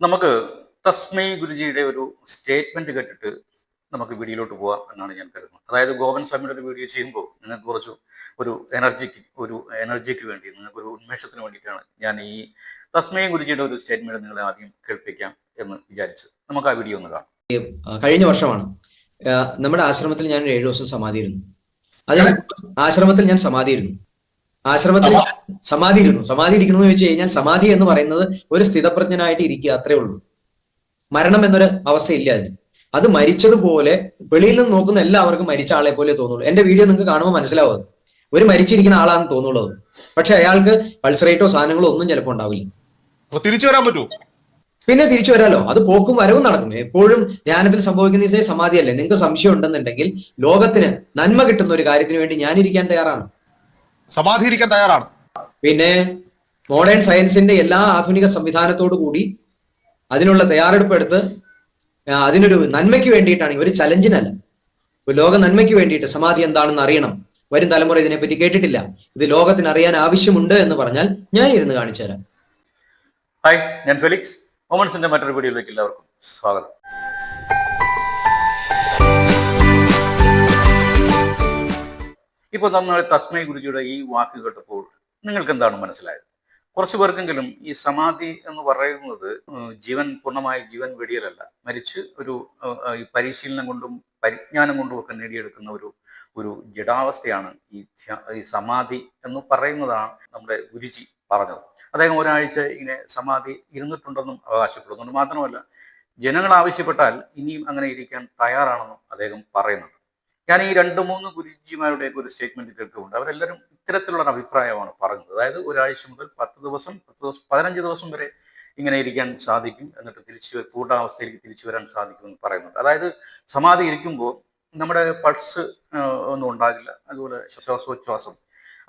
നമുക്ക് തസ്മൈ ഗുരുജിയുടെ ഒരു സ്റ്റേറ്റ്മെന്റ് കേട്ടിട്ട് നമുക്ക് വീഡിയോയിലോട്ട് പോവാം എന്നാണ് ഞാൻ കരുതുന്നത്. അതായത് ഗോവൻ സ്വാമിയുടെ ഒരു വീഡിയോ ചെയ്യുമ്പോൾ നിങ്ങൾക്ക് കുറച്ച് ഒരു എനർജിക്ക് ഒരു എനർജിക്ക് വേണ്ടി നിങ്ങൾക്ക് ഒരു ഉന്മേഷത്തിന് വേണ്ടിയിട്ടാണ് ഞാൻ ഈ തസ്മൈ ഗുരുജിയുടെ ഒരു സ്റ്റേറ്റ്മെന്റ് നിങ്ങളെ ആദ്യം കേൾപ്പിക്കാം എന്ന് വിചാരിച്ച് നമുക്ക് ആ വീഡിയോ ഒന്ന് കാണാം. കഴിഞ്ഞ വർഷമാണ്. നമ്മുടെ ആശ്രമത്തിൽ ഞാൻ ഏഴു ദിവസം സമാധിയിരുന്നു അതിന് ആശ്രമത്തിൽ ഞാൻ സമാധിയിരുന്നു ആശ്രമത്തിൽ സമാധി ഇരുന്നു സമാധി ഇരിക്കുന്നു എന്ന് വെച്ച് കഴിഞ്ഞാൽ സമാധി എന്ന് പറയുന്നത് ഒരു സ്ഥിതപ്രജ്ഞനായിട്ട് ഇരിക്കുക അത്രേ ഉള്ളൂ. മരണം എന്നൊരു അവസ്ഥയില്ല അതിന്. അത് മരിച്ചതുപോലെ വെളിയിൽ നിന്ന് നോക്കുന്ന എല്ലാവർക്കും മരിച്ച ആളെ പോലെ തോന്നുള്ളൂ. എന്റെ വീഡിയോ നിങ്ങൾക്ക് കാണുമ്പോൾ മനസ്സിലാവും ഒരു മരിച്ചിരിക്കുന്ന ആളാണെന്ന് തോന്നുള്ളൂ പക്ഷെ അയാൾക്ക് പൾസറേറ്റോ സാധനങ്ങളോ ഒന്നും ചിലപ്പോൾ ഉണ്ടാവില്ല. തിരിച്ചു വരാൻ പറ്റുമോ? പിന്നെ തിരിച്ചു വരാലോ. അത് പോക്കും വരവും നടക്കും. എപ്പോഴും ധ്യാനത്തിൽ സംഭവിക്കുന്ന സമാധിയല്ലേ? നിങ്ങൾക്ക് സംശയം ഉണ്ടെന്നുണ്ടെങ്കിൽ ലോകത്തിന് നന്മ കിട്ടുന്ന ഒരു കാര്യത്തിന് വേണ്ടി ഞാനിരിക്കാൻ തയ്യാറാണ്. സമാധിയിരിക്കാൻ തയ്യാറാണ്. പിന്നെ മോഡേൺ സയൻസിന്റെ എല്ലാ ആധുനിക സംവിധാനത്തോടു കൂടി അതിനുള്ള തയ്യാറെടുപ്പ് എടുത്ത് അതിനൊരു നന്മയ്ക്ക് വേണ്ടിയിട്ടാണ് ഒരു ചലഞ്ചിനല്ല ഒരു ലോക നന്മയ്ക്ക് വേണ്ടിയിട്ട് സമാധി എന്താണെന്ന് അറിയണം. വരും തലമുറ ഇതിനെപ്പറ്റി കേട്ടിട്ടില്ല. ഇത് ലോകത്തിന് അറിയാൻ ആവശ്യമുണ്ട് എന്ന് പറഞ്ഞാൽ ഞാൻ ഇരുന്ന് കാണിച്ചു തരാം ഹായ് ഞാൻ ഫെലിക്സ്. മൊമൻസിന്റെ മറ്റൊരു വീഡിയോയിലേക്ക് എല്ലാവർക്കും സ്വാഗതം. ഇപ്പോൾ നമ്മൾ തസ്മൈ ഗുരുജിയുടെ ഈ വാക്ക് കേട്ടപ്പോൾ നിങ്ങൾക്ക് എന്താണ് മനസ്സിലായത്? കുറച്ചു പേർക്കെങ്കിലും ഈ സമാധി എന്ന് പറയുന്നത് ജീവൻ പൂർണമായ ജീവൻ വെടിയലല്ല. മരിച്ച് ഒരു പരിശീലനം കൊണ്ടും പരിജ്ഞാനം കൊണ്ടും ഒക്കെ നേടിയെടുക്കുന്ന ഒരു ഒരു ജഡാവസ്ഥയാണ് ഈ ഈ സമാധി എന്ന് പറയുന്നതാണ് നമ്മുടെ ഗുരുജി പറഞ്ഞത്. അദ്ദേഹം ഒരാഴ്ച ഇങ്ങനെ സമാധി ഇരുന്നിട്ടുണ്ടെന്നും അവകാശപ്പെടുന്നുണ്ട്. മാത്രമല്ല ജനങ്ങൾ ആവശ്യപ്പെട്ടാൽ ഇനിയും അങ്ങനെ ഇരിക്കാൻ തയ്യാറാണെന്നും അദ്ദേഹം പറയുന്നുണ്ട്. ഞാൻ ഈ രണ്ട് മൂന്ന് ഗുരുജിമാരുടെ ഒരു സ്റ്റേറ്റ്മെന്റ് കേൾക്കുന്നുണ്ട്. അവരെല്ലാവരും ഇത്തരത്തിലുള്ള അഭിപ്രായമാണ് പറഞ്ഞത് അതായത് ഒരാഴ്ച മുതൽ പത്ത് ദിവസം പത്ത് ദിവസം പതിനഞ്ച് ദിവസം വരെ ഇങ്ങനെ ഇരിക്കാൻ സാധിക്കും. എന്നിട്ട് തിരിച്ചു പൂർണാവസ്ഥയിലേക്ക് തിരിച്ചു വരാൻ സാധിക്കും എന്ന് പറയുന്നുണ്ട് അതായത് സമാധി ഇരിക്കുമ്പോൾ നമ്മുടെ പൾസ് ഒന്നും ഉണ്ടാകില്ല. അതുപോലെ ശ്വാസോച്ഛ്വാസം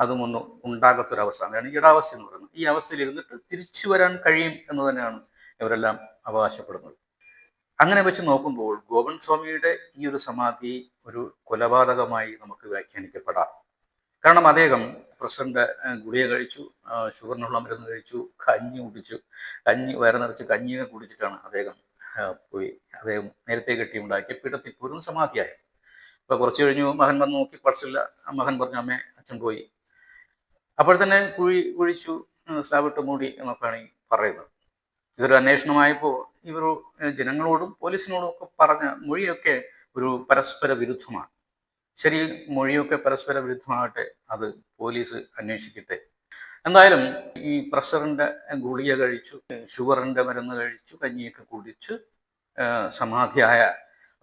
അതും ഒന്നും ഉണ്ടാകാത്തൊരവസ്ഥ അങ്ങനെയാണ് ജഡാവസ്ഥ എന്ന് പറയുന്നത്. ഈ അവസ്ഥയിൽ ഇരുന്നിട്ട് തിരിച്ചു വരാൻ കഴിയും എന്ന് തന്നെയാണ് ഇവരെല്ലാം അവകാശപ്പെടുന്നത്. അങ്ങനെ വെച്ച് നോക്കുമ്പോൾ ഗോവൻ സ്വാമിയുടെ ഈ ഒരു സമാധി ഒരു കൊലപാതകമായി നമുക്ക് വ്യാഖ്യാനിക്കപ്പെടാം. കാരണം അദ്ദേഹം പ്രസിഡന്റ് ഗുളിക കഴിച്ചു ഷുഗറിനുള്ള മരുന്ന് കഴിച്ചു കഞ്ഞി കുടിച്ചു കഞ്ഞി വയറ് നിറച്ച് കഞ്ഞിയൊക്കെ കുടിച്ചിട്ടാണ് അദ്ദേഹം പോയി. അദ്ദേഹം നേരത്തെ കെട്ടിയുണ്ടാക്കിയ പീഠത്തിൽ പോലും സമാധിയായി. അപ്പൊ കുറച്ച് കഴിഞ്ഞു മകൻ വന്ന് നോക്കി പൾസില്ല ആ മകൻ പറഞ്ഞു അമ്മേ അച്ഛൻ പോയി. അപ്പോൾ തന്നെ കുഴി കുഴിച്ചു സ്ലാബിട്ട് മൂടി എന്നൊക്കെയാണ് ഈ പറയുന്നത്. ഇതൊരു അന്വേഷണമായപ്പോൾ ഇവർ ജനങ്ങളോടും പോലീസിനോടും ഒക്കെ പറഞ്ഞ മൊഴിയൊക്കെ ഒരു പരസ്പര വിരുദ്ധമാണ്. ശരി മൊഴിയൊക്കെ പരസ്പര വിരുദ്ധമാകട്ടെ അത് പോലീസ് അന്വേഷിക്കട്ടെ. എന്തായാലും ഈ പ്രഷറിന്റെ ഗുളിക കഴിച്ചു ഷുഗറിന്റെ മരുന്ന് കഴിച്ചു കഞ്ഞിയൊക്കെ കുടിച്ച് സമാധിയായ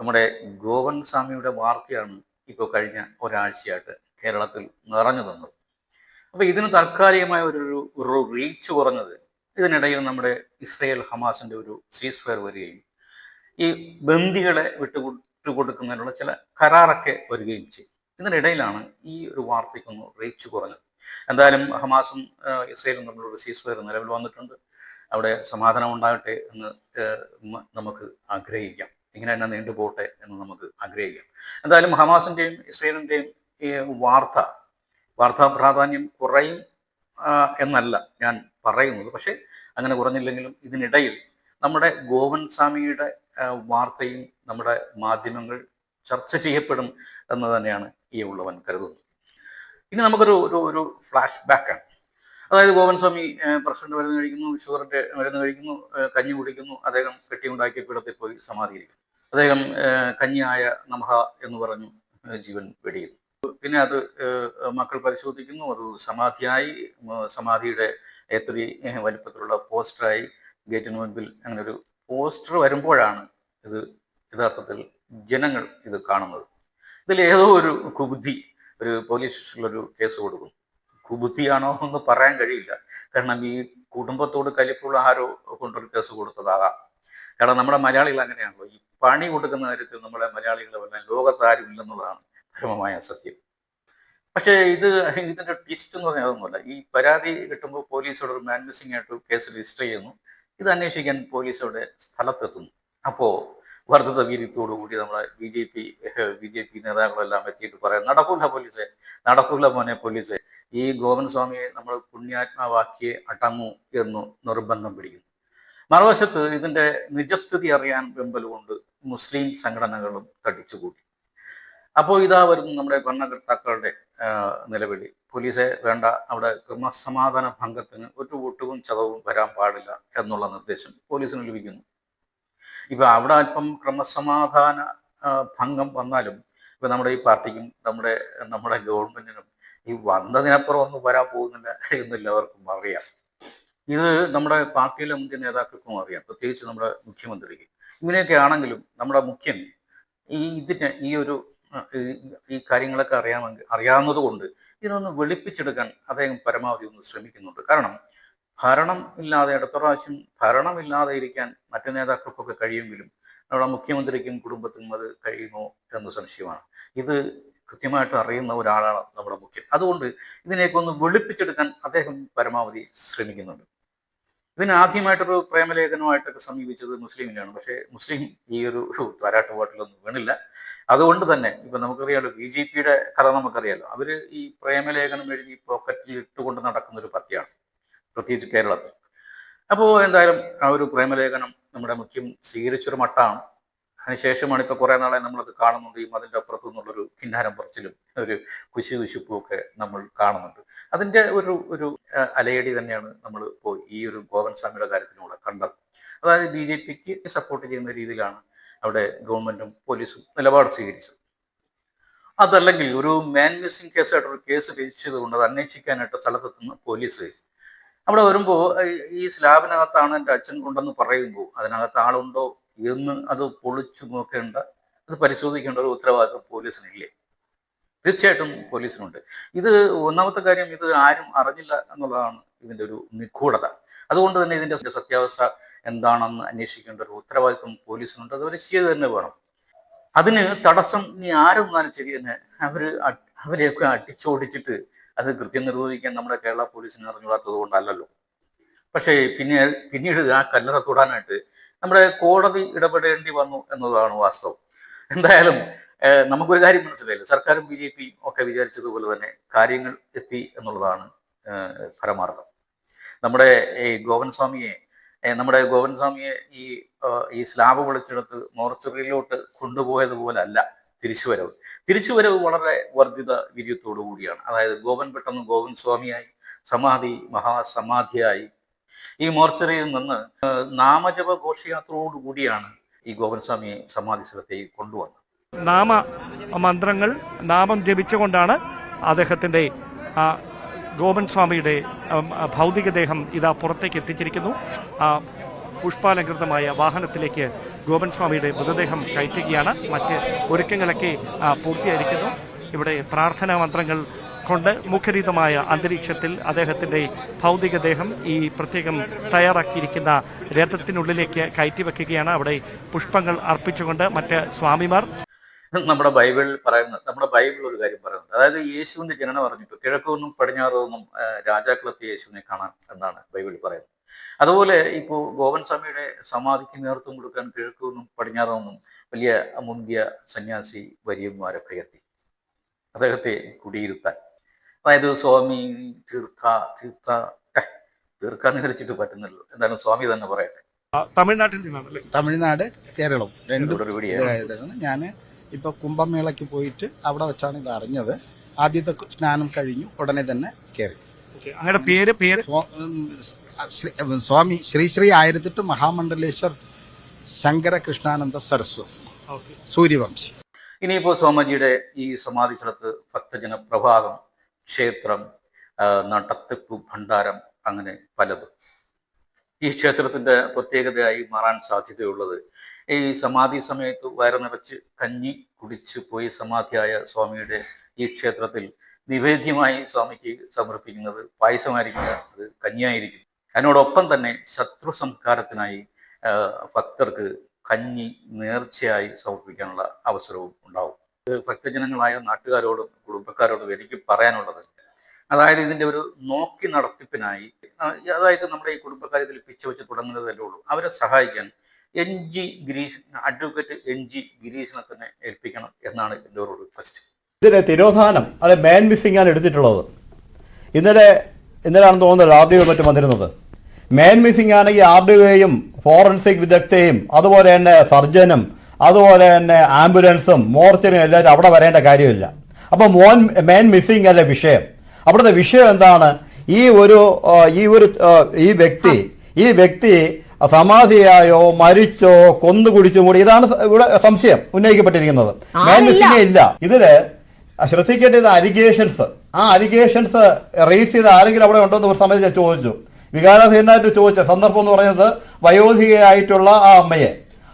നമ്മുടെ ഗോവൻ സ്വാമിയുടെ വാർത്തയാണ് ഇപ്പോൾ കഴിഞ്ഞ ഒരാഴ്ചയായിട്ട് കേരളത്തിൽ നിറഞ്ഞു തന്നത് അപ്പോൾ ഇതിന് താൽക്കാലികമായ ഒരു റീച്ച് കുറഞ്ഞത് ഇതിനിടയിൽ നമ്മുടെ ഇസ്രയേൽ ഹമാസിന്റെ ഒരു സീസ് ഫയർ വരികയും ഈ ബന്ദികളെ വിട്ടുകൊടുക്കുന്നതിനുള്ള ചില കരാറൊക്കെ വരികയും ചെയ്യും. ഇതിനിടയിലാണ് ഈ ഒരു വാർത്തയ്ക്കൊന്ന് റീച്ച് കുറഞ്ഞത്. എന്തായാലും ഹമാസും ഇസ്രയേലും തമ്മിലുള്ള സീസ് ഫയർ നിലവിൽ വന്നിട്ടുണ്ട്. അവിടെ സമാധാനം ഉണ്ടാകട്ടെ എന്ന് നമുക്ക് ആഗ്രഹിക്കാം. ഇങ്ങനെ തന്നെ നീണ്ടുപോട്ടെ എന്ന് നമുക്ക് ആഗ്രഹിക്കാം. എന്തായാലും ഹമാസിന്റെയും ഇസ്രയേലിന്റെയും വാർത്ത വാർത്താ പ്രാധാന്യം കുറയും. എന്നല്ല ഞാൻ പറയുന്നത്. പക്ഷേ അങ്ങനെ കുറഞ്ഞില്ലെങ്കിലും ഇതിനിടയിൽ നമ്മുടെ ഗോവൻ സ്വാമിയുടെ വാർത്തയും നമ്മുടെ മാധ്യമങ്ങൾ ചർച്ച ചെയ്യപ്പെടും എന്ന് തന്നെയാണ് ഈ ഉള്ളവൻ കരുതുന്നത്. ഇനി നമുക്കൊരു ഒരു ഒരു ഫ്ലാഷ് ബാക്കാണ് അതായത് ഗോവൻ സ്വാമി പ്രസിഡന്റ് മരുന്ന് കഴിക്കുന്നു ഷുഗറിന്റെ മരുന്ന് കഴിക്കുന്നു കഞ്ഞി കുടിക്കുന്നു അദ്ദേഹം കെട്ടിയുണ്ടാക്കിയ പീഠത്തിൽ പോയി സമാധിയിരിക്കുന്നു. അദ്ദേഹം കഞ്ഞിയായ നമഹ എന്ന് പറഞ്ഞു ജീവൻ വെടിയുന്നു. പിന്നെ അത് മക്കൾ പരിശോധിക്കുന്നു. അത് സമാധിയായി സമാധിയുടെ എത്രി വലിപ്പത്തിലുള്ള പോസ്റ്ററായി ഗേറ്റിന് മുൻപിൽ അങ്ങനെ ഒരു പോസ്റ്റർ വരുമ്പോഴാണ് ഇത് യഥാർത്ഥത്തിൽ ജനങ്ങൾ ഇത് കാണുന്നത്. ഇതിൽ ഏതോ ഒരു കുബുദ്ധി ഒരു പോലീസ് സ്റ്റേഷനിലൊരു കേസ് കൊടുക്കും കുബുദ്ധിയാണോ എന്ന് പറയാൻ കഴിയില്ല. കാരണം ഈ കുടുംബത്തോട് കലിപ്പുള്ള ആരോ കൊണ്ടൊരു കേസ് കൊടുത്തതാകാം. കാരണം നമ്മുടെ മലയാളികൾ അങ്ങനെയാണല്ലോ. ഈ പണി കൊടുക്കുന്ന കാര്യത്തിൽ നമ്മളെ മലയാളികളെ വല്ല ലോകത്ത് ആരും പരമമായ സത്യം. പക്ഷേ ഇത് ഇതിന്റെ ട്വിസ്റ്റ് എന്ന് പറഞ്ഞാൽ അതൊന്നുമല്ല. ഈ പരാതി കിട്ടുമ്പോൾ പോലീസോട് ഒരു മാൻ മിസ്സിംഗ് ആയിട്ട് കേസ് രജിസ്റ്റർ ചെയ്യുന്നു. ഇത് അന്വേഷിക്കാൻ പോലീസോടെ സ്ഥലത്തെത്തുന്നു. അപ്പോൾ വർദ്ധിത വീര്യത്തോടു കൂടി നമ്മളെ B J P B J P നേതാക്കളെല്ലാം എത്തിയിട്ട് പറയാം നടക്കൂല പോലീസെ നടക്കൂല മോനെ പോലീസെ. ഈ ഗോവൻ സ്വാമിയെ നമ്മൾ പുണ്യാത്മാവാക്കിയെ അടങ്ങൂ എന്ന് നിർബന്ധം പിടിക്കുന്നു. മറുവശത്ത് ഇതിന്റെ നിജസ്ഥിതി അറിയാൻ വെമ്പലുകൊണ്ട് മുസ്ലിം സംഘടനകളും തടിച്ചുകൂടി. അപ്പോൾ ഇതാ വരുന്നു നമ്മുടെ ഭരണകർത്താക്കളുടെ നിലവിളി. പോലീസെ വേണ്ട അവിടെ ക്രമസമാധാന ഭംഗത്തിന് ഒരു ഒട്ടുവും ചതവും വരാൻ പാടില്ല എന്നുള്ള നിർദ്ദേശം പോലീസിന് ലഭിക്കുന്നു. ഇപ്പൊ അവിടെ അല്പം ക്രമസമാധാന ഭംഗം വന്നാലും ഇപ്പൊ നമ്മുടെ ഈ പാർട്ടിക്കും നമ്മുടെ നമ്മുടെ ഗവൺമെന്റിനും ഈ വന്നതിനപ്പുറം ഒന്നും വരാൻ പോകുന്നില്ല എന്നെല്ലാവർക്കും അറിയാം. ഇത് നമ്മുടെ പാർട്ടിയിലെ മുഖ്യ നേതാക്കൾക്കും അറിയാം പ്രത്യേകിച്ച് നമ്മുടെ മുഖ്യമന്ത്രിക്ക്. ഇങ്ങനെയൊക്കെ ആണെങ്കിലും നമ്മുടെ മുഖ്യൻ ഈ ഇതിന് ഈ ഒരു ഈ- കാര്യങ്ങളൊക്കെ അറിയാമെങ്കിൽ അറിയാവുന്നത് കൊണ്ട് ഇതിനൊന്ന് വെളുപ്പിച്ചെടുക്കാൻ അദ്ദേഹം പരമാവധി ഒന്ന് ശ്രമിക്കുന്നുണ്ട്. കാരണം ഭരണം ഇല്ലാതെ അടുത്ത പ്രാവശ്യം ഭരണമില്ലാതെ ഇരിക്കാൻ മറ്റു നേതാക്കൾക്കൊക്കെ കഴിയുമെങ്കിലും നമ്മുടെ മുഖ്യമന്ത്രിക്കും കുടുംബത്തിനും അത് കഴിയുമോ എന്ന് സംശയമാണ്. ഇത് കൃത്യമായിട്ട് അറിയുന്ന ഒരാളാണ് നമ്മുടെ മുഖ്യം. അതുകൊണ്ട് ഇതിനെയൊക്കെ ഒന്ന് വെളുപ്പിച്ചെടുക്കാൻ അദ്ദേഹം പരമാവധി ശ്രമിക്കുന്നുണ്ട്. ഇതിന് ആദ്യമായിട്ടൊരു പ്രേമലേഖനമായിട്ടൊക്കെ സമീപിച്ചത് മുസ്ലിമിനാണ് പക്ഷേ മുസ്ലിം ഈ ഒരു താരാട്ടുപാട്ടിലൊന്നും വീണില്ല. അതുകൊണ്ട് തന്നെ ഇപ്പൊ നമുക്കറിയാലോ ബി ജെ പിയുടെ കഥ നമുക്കറിയാലോ. അവർ ഈ പ്രേമലേഖനം എഴുതി പോക്കറ്റിൽ ഇട്ടുകൊണ്ട് നടക്കുന്ന ഒരു പാർട്ടിയാണ് പ്രത്യേകിച്ച് കേരളത്തിൽ. അപ്പോൾ എന്തായാലും ആ ഒരു പ്രേമലേഖനം നമ്മുടെ മുഖ്യം സ്വീകരിച്ചൊരു മട്ടാണ്. അതിനുശേഷമാണ് ഇപ്പൊ കുറെ നാളെ നമ്മളത് കാണുന്നുണ്ട്. ഈ മതിന്റെ അപ്പുറത്തു നിന്നുള്ളൊരു കിന്നാരം പറച്ചിലും ഒരു കുശി കുശിപ്പും ഒക്കെ നമ്മൾ കാണുന്നുണ്ട്. അതിന്റെ ഒരു ഒരു അലയടി തന്നെയാണ് നമ്മൾ ഇപ്പോൾ ഈ ഒരു ഗോവൻ സ്വാമിയുടെ കാര്യത്തിലൂടെ കണ്ടത്. അതായത് ബി ജെ പിക്ക് സപ്പോർട്ട് ചെയ്യുന്ന രീതിയിലാണ് അവിടെ ഗവൺമെന്റും പോലീസും നിലപാട് സ്വീകരിച്ചത്. അതല്ലെങ്കിൽ ഒരു മാൻ മിസ്സിംഗ് കേസായിട്ടൊരു കേസ് രജിച്ചത് കൊണ്ട് അത് അന്വേഷിക്കാനായിട്ട് സ്ഥലത്തെത്തുന്ന പോലീസ് അവിടെ വരുമ്പോൾ ഈ സ്ലാബിനകത്താണ് എന്റെ അച്ഛൻ ഉണ്ടെന്ന് പറയുമ്പോൾ അതിനകത്ത് ആളുണ്ടോ എന്ന് അത് പൊളിച്ചു നോക്കേണ്ട അത് പരിശോധിക്കേണ്ട ഒരു ഉത്തരവാദിത്വം പോലീസിനില്ലേ? തീർച്ചയായിട്ടും പോലീസിനുണ്ട്. ഇത് ഒന്നാമത്തെ കാര്യം ഇത് ആരും അറിഞ്ഞില്ല എന്നുള്ളതാണ് ഇതിന്റെ ഒരു നിഗൂഢത. അതുകൊണ്ട് തന്നെ ഇതിന്റെ സത്യാവസ്ഥ എന്താണെന്ന് അന്വേഷിക്കേണ്ട ഒരു ഉത്തരവാദിത്വം പോലീസിനുണ്ട്. അത് അവർ ചെയ്ത് തന്നെ വേണം. അതിന് തടസ്സം ഇനി ആരെന്നാലും ശരി തന്നെ അവർ അവരെയൊക്കെ അടിച്ചോടിച്ചിട്ട് അത് കൃത്യം നിർവഹിക്കാൻ നമ്മുടെ കേരള പോലീസിന് അറിഞ്ഞുകൂടാത്തത് കൊണ്ടല്ലല്ലോ. പക്ഷേ പിന്നെ പിന്നീട് ആ കല്ലറ തൊടാനായിട്ട് നമ്മുടെ കോടതി ഇടപെടേണ്ടി വന്നു എന്നതാണ് വാസ്തവം. എന്തായാലും നമുക്കൊരു കാര്യം മനസ്സിലായില്ല? സർക്കാരും ബി ജെ പിയും ഒക്കെ വിചാരിച്ചതുപോലെ തന്നെ കാര്യങ്ങൾ എത്തി എന്നുള്ളതാണ് പരമാർത്ഥം. നമ്മുടെ ഈ ഗോവൻ സ്വാമിയെ നമ്മുടെ ഗോവൻ സ്വാമിയെ ഈ ഈ സ്ലാബ് വിളിച്ചെടുത്ത് മോർച്ചറിയിലോട്ട് കൊണ്ടുപോയതുപോലല്ല തിരിച്ചുവരവ്. തിരിച്ചുവരവ് വളരെ വർദ്ധിത വീര്യത്തോടു കൂടിയാണ്. അതായത് ഗോവൻ പെട്ടെന്ന് ഗോവൻ സ്വാമിയായി സമാധി മഹാസമാധിയായി ഈ മോർച്ചറിയിൽ നിന്ന് നാമജപ ഘോഷയാത്രയോടു കൂടിയാണ് ഈ ഗോവൻ സ്വാമിയെ സമാധി സ്ഥലത്തേക്ക് കൊണ്ടുവന്നത്. നാമ മന്ത്രങ്ങൾ നാമം ജപിച്ചുകൊണ്ടാണ് അദ്ദേഹത്തിന്റെ ആ, ഗോപൻ സ്വാമിയുടെ ഉം, ആ, ഭൗതികദേഹം ഇതാ പുറത്തേക്ക് എത്തിച്ചിരിക്കുന്നു. പുഷ്പാലങ്കൃതമായ വാഹനത്തിലേക്ക് ഗോപൻ സ്വാമിയുടെ മൃതദേഹം കയറ്റുകയാണ്. മറ്റ് ഒരുക്കങ്ങളൊക്കെ പൂർത്തിയായിരിക്കുന്നു. ഇവിടെ പ്രാർത്ഥനാ മന്ത്രങ്ങൾ കൊണ്ട് മുഖരിതമായ അന്തരീക്ഷത്തിൽ അദ്ദേഹത്തിന്റെ ഭൗതികദേഹം ഈ പ്രത്യേകം തയ്യാറാക്കിയിരിക്കുന്ന രഥത്തിനുള്ളിലേക്ക് കയറ്റിവെക്കുകയാണ്. അവിടെ പുഷ്പങ്ങൾ അർപ്പിച്ചുകൊണ്ട് മറ്റ് സ്വാമിമാർ. നമ്മുടെ ബൈബിളിൽ പറയുന്നത് നമ്മുടെ ബൈബിൾ ഒരു കാര്യം പറയുന്നത് അതായത് യേശുവിന്റെ ജനനം പറഞ്ഞിട്ട് കിഴക്കൊന്നും പടിഞ്ഞാറൊന്നും രാജാക്കളെത്തി യേശുവിനെ കാണാൻ എന്നാണ് ബൈബിളിൽ പറയുന്നത്. അതുപോലെ ഇപ്പോൾ ഗോവൻ സ്വാമിയുടെ സമാധിക്ക് നേതൃത്വം കൊടുക്കാൻ കിഴക്കൊന്നും പടിഞ്ഞാറൊന്നും വലിയ മുന്തിയ സന്യാസി വര്യന്മാരൊക്കെ എത്തി. അദ്ദേഹത്തെ കുടിയിരുത്താൻ. അതായത് സ്വാമി തീർത്ഥ തീർത്ഥ തീർക്ക തീർക്കാൻ നിരച്ചിട്ട് പറ്റുന്നുള്ളൂ എന്തായാലും സ്വാമി തന്നെ പറയട്ടെ. തമിഴ്നാട്ടിൽ നിന്നാണ് തമിഴ്നാട് കേരളം. രണ്ടും ഞാൻ ഇപ്പൊ കുംഭമേളയ്ക്ക് പോയിട്ട് അവിടെ വെച്ചാണ് ഇത് അറിഞ്ഞത്. ആദ്യത്തെ സ്നാനം കഴിഞ്ഞു ഉടനെ തന്നെ കയറി അങ്ങയുടെ പേര് പേര്? സ്വാമി ശ്രീ ശ്രീ ആയിരത്തെട്ട് മഹാമണ്ഡലേശ്വർ ശങ്കര കൃഷ്ണാനന്ദ സരസ്വതി സൂര്യവംശി. ഇനിയിപ്പോ സ്വാമിജിയുടെ ഈ സമാധി സ്ഥലത്ത് ഭക്തജന പ്രഭാതം ക്ഷേത്രം നടത്തിപ്പ് ഭണ്ഡാരം അങ്ങനെ പലതും. ഈ ക്ഷേത്രത്തിന്റെ പ്രത്യേകതയായി മാറാൻ സാധ്യതയുള്ളത് ഈ സമാധി സമയത്ത് വയറ് നിറച്ച് കഞ്ഞി കുടിച്ച് പോയി സമാധിയായ സ്വാമിയുടെ ഈ ക്ഷേത്രത്തിൽ നിവേദ്യമായി സ്വാമിക്ക് സമർപ്പിക്കുന്നത് പായസമായിരിക്കില്ല അത് കഞ്ഞിയായിരിക്കും. അതിനോടൊപ്പം തന്നെ ശത്രു സംസ്കാരത്തിനായി ഭക്തർക്ക് കഞ്ഞി നേർച്ചയായി സമർപ്പിക്കാനുള്ള അവസരവും ഉണ്ടാവും. ഭക്തജനങ്ങളായ നാട്ടുകാരോടും കുടുംബക്കാരോടും എനിക്ക് പറയാനുള്ളത് അതായത് ഇതിന്റെ ഒരു നോക്കി നടത്തിപ്പിനായി അതായത് നമ്മുടെ ഈ കുടുംബക്കാർ ഇതിൽ പിച്ചവെച്ച് തുടങ്ങുന്നതല്ലേ ഉള്ളൂ. അവരെ സഹായിക്കാൻ N G Girish advocate N G ഗിരീഷിനെ തന്നെ ഏൽപ്പിക്കണം എന്നാണ് എന്റെ ഒരു റിക്വസ്റ്റ്. ഇതിന്റെ തിരോധാനം അല്ലെ മാൻ മിസ്സിംഗ് ആണ് എടുത്തിട്ടുള്ളത്. ഇന്നലെ ഇന്നലെയാണ് തോന്നുന്നത് രാവിലെയോ മറ്റും വന്നിരുന്നത്? മേൻ മിസ്സിംഗ് ആണെങ്കിൽ ആർ ഡി ഒയും ഫോറൻസിക് വിദഗ്ധയും അതുപോലെ തന്നെ സർജനും അതുപോലെ തന്നെ ആംബുലൻസും മോർച്ചറിയും എല്ലാവരും അവിടെ വരേണ്ട കാര്യമില്ല. അപ്പോൾ മോൻ മേൻ മിസ്സിംഗ് അല്ല വിഷയം. അവിടുത്തെ വിഷയം എന്താണ്? ഈ ഒരു ഈ ഒരു ഈ വ്യക്തി ഈ വ്യക്തി സമാധിയായോ മരിച്ചോ കൊന്നു കുടിച്ചോ കൂടി ഇതാണ് ഇവിടെ സംശയം ഉന്നയിക്കപ്പെട്ടിരിക്കുന്നത്. ആളില്ല. മിസ്സിംഗ് ഇല്ല. ഇതിൽ ശ്രദ്ധിക്കേണ്ടത് അലിഗേഷൻസ് ആ അലിഗേഷൻസ് റേസ് ചെയ്ത ആരെങ്കിലും അവിടെ ഉണ്ടോ എന്ന് ഒരു സമയത്ത് ഞാൻ ചോദിച്ചു. വികാരാധീനായിട്ട് ചോദിച്ച സന്ദർഭം എന്ന് പറയുന്നത് വയോധികയായിട്ടുള്ള ആ അമ്മയെ.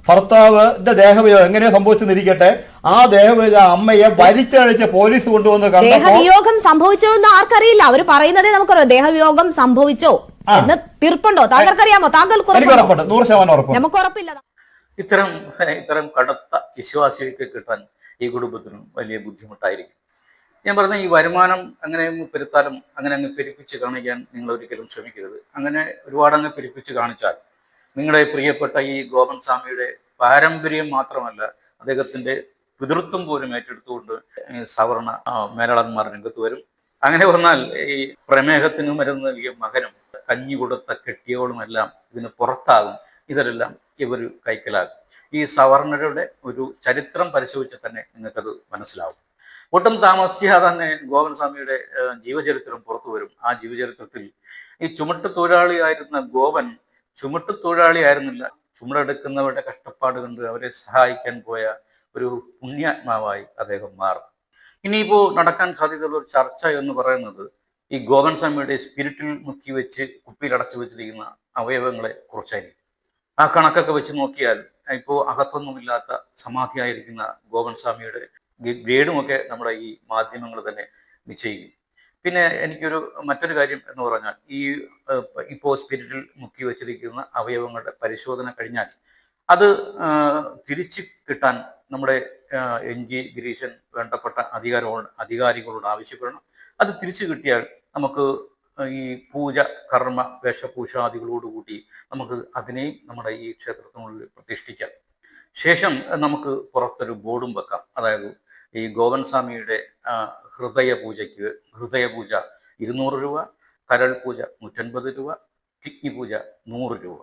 ഭർത്താവിന്റെ ദേഹവിയോഗം എങ്ങനെയാ സംഭവിച്ചെന്നിരിക്കട്ടെ ആ ദേഹവിയോഗ അമ്മയെ വലിച്ചഴിച്ച് പോലീസ് കൊണ്ടുവന്ന് ദേഹവിയോഗം സംഭവിച്ചോ എന്ന് ആർക്കറിയില്ല. അവർ പറയുന്നതേ നമുക്കറിയാം. ദേഹവിയോഗം സംഭവിച്ചോ. എന്ന് തീർപ്പുണ്ടോ? താങ്കൾക്കറിയാമോ? താങ്കൾക്ക് നൂറ് ശതമാനം ഉറപ്പ് നമുക്ക് ഉറപ്പില്ല. ഇത്തരം ഇത്തരം കടുത്ത വിശ്വാസികൾക്ക് കിട്ടാൻ ഈ കുടുംബത്തിനും വലിയ ബുദ്ധിമുട്ടായിരിക്കും. ഞാൻ പറഞ്ഞ ഈ വരുമാനം അങ്ങനെ അങ്ങ് പെരുത്താലും അങ്ങനെ അങ്ങ് പെരുപ്പിച്ച് കാണിക്കാൻ നിങ്ങൾ ഒരിക്കലും ശ്രമിക്കരുത്. അങ്ങനെ ഒരുപാട് അങ്ങ് പെരുപ്പിച്ച് കാണിച്ചാൽ നിങ്ങളുടെ പ്രിയപ്പെട്ട ഈ ഗോപൻ സ്വാമിയുടെ പാരമ്പര്യം മാത്രമല്ല അദ്ദേഹത്തിന്റെ പിതൃത്വം പോലും ഏറ്റെടുത്തുകൊണ്ട് സവർണ മേലാളന്മാർ രംഗത്ത് വരും. അങ്ങനെ വന്നാൽ ഈ പ്രമേഹത്തിന് മരുന്ന് നൽകിയ മകനും കഞ്ഞി കൊടുത്ത കെട്ടിയവളുമെല്ലാം ഇതിന് പുറത്താകും. ഇതെല്ലാം ഇവർ കൈക്കലാകും ഈ സവർണരുടെ ഒരു ചരിത്രം പരിശോധിച്ച് തന്നെ നിങ്ങൾക്കത് മനസ്സിലാവും. ഒട്ടും താമസിയാതെ തന്നെ ഗോവൻ സ്വാമിയുടെ ജീവചരിത്രം പുറത്തു വരും. ആ ജീവചരിത്രത്തിൽ ഈ ചുമട്ട് തൊഴിലാളിയായിരുന്ന ഗോവൻ ചുമട്ട് തൊഴിലാളിയായിരുന്നില്ല ചുമടെടുക്കുന്നവരുടെ കഷ്ടപ്പാട് കണ്ട് അവരെ സഹായിക്കാൻ പോയ ഒരു പുണ്യാത്മാവായി അദ്ദേഹം മാറും. ഇനിയിപ്പോ നടക്കാൻ സാധ്യതയുള്ള ഒരു ചർച്ച എന്ന് പറയുന്നത് ഈ ഗോവൻ സ്വാമിയുടെ സ്പിരിറ്റിൽ മുക്കി വെച്ച് കുപ്പിയിൽ അടച്ചു വെച്ചിരിക്കുന്ന അവയവങ്ങളെ കുറിച്ചായിരിക്കും. ആ കണക്കൊക്കെ വെച്ച് നോക്കിയാൽ ഇപ്പോൾ അകത്തൊന്നുമില്ലാത്ത സമാധിയായിരിക്കുന്ന ഗോവൻ സ്വാമിയുടെ ഗ്രേഡുമൊക്കെ നമ്മുടെ ഈ മാധ്യമങ്ങൾ തന്നെ നിശ്ചയിക്കും. പിന്നെ എനിക്കൊരു മറ്റൊരു കാര്യം എന്ന് പറഞ്ഞാൽ ഈ ഇപ്പോ സ്പിരിറ്റിൽ മുക്കി വെച്ചിരിക്കുന്ന അവയവങ്ങളുടെ പരിശോധന കഴിഞ്ഞാൽ അത് തിരിച്ചു കിട്ടാൻ നമ്മുടെ എൻ ജി ഗിരീശൻ വേണ്ടപ്പെട്ട അധികാരങ്ങളോട് അധികാരികളോട് ആവശ്യപ്പെടണം. അത് തിരിച്ചു കിട്ടിയാൽ നമുക്ക് ഈ പൂജ കർമ്മ വേഷഭൂഷാദികളോടുകൂടി നമുക്ക് അതിനെയും നമ്മുടെ ഈ ക്ഷേത്രത്തിനുള്ളിൽ പ്രതിഷ്ഠിക്കാം. ശേഷം നമുക്ക് പുറത്തൊരു ബോർഡും വെക്കാം. അതായത് ഈ ഗോവൻ സ്വാമിയുടെ ഹൃദയ പൂജയ്ക്ക് ഹൃദയ പൂജ ഇരുന്നൂറ് രൂപ കരൾ പൂജ നൂറ്റൻപത് രൂപ കിഡ്നി പൂജ നൂറ് രൂപ.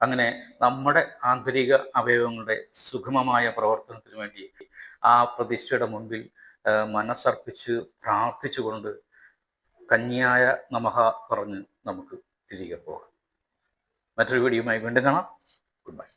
അങ്ങനെ നമ്മുടെ ആന്തരിക അവയവങ്ങളുടെ സുഗമമായ പ്രവർത്തനത്തിന് വേണ്ടി ആ പ്രതിഷ്ഠയുടെ മുൻപിൽ മനസ്സർപ്പിച്ച് പ്രാർത്ഥിച്ചുകൊണ്ട് കന്യായ നമഹ പറഞ്ഞ് നമുക്ക് തിരികെ പോകാം. മറ്റൊരു വീഡിയോയുമായി വീണ്ടും കാണാം. Good bye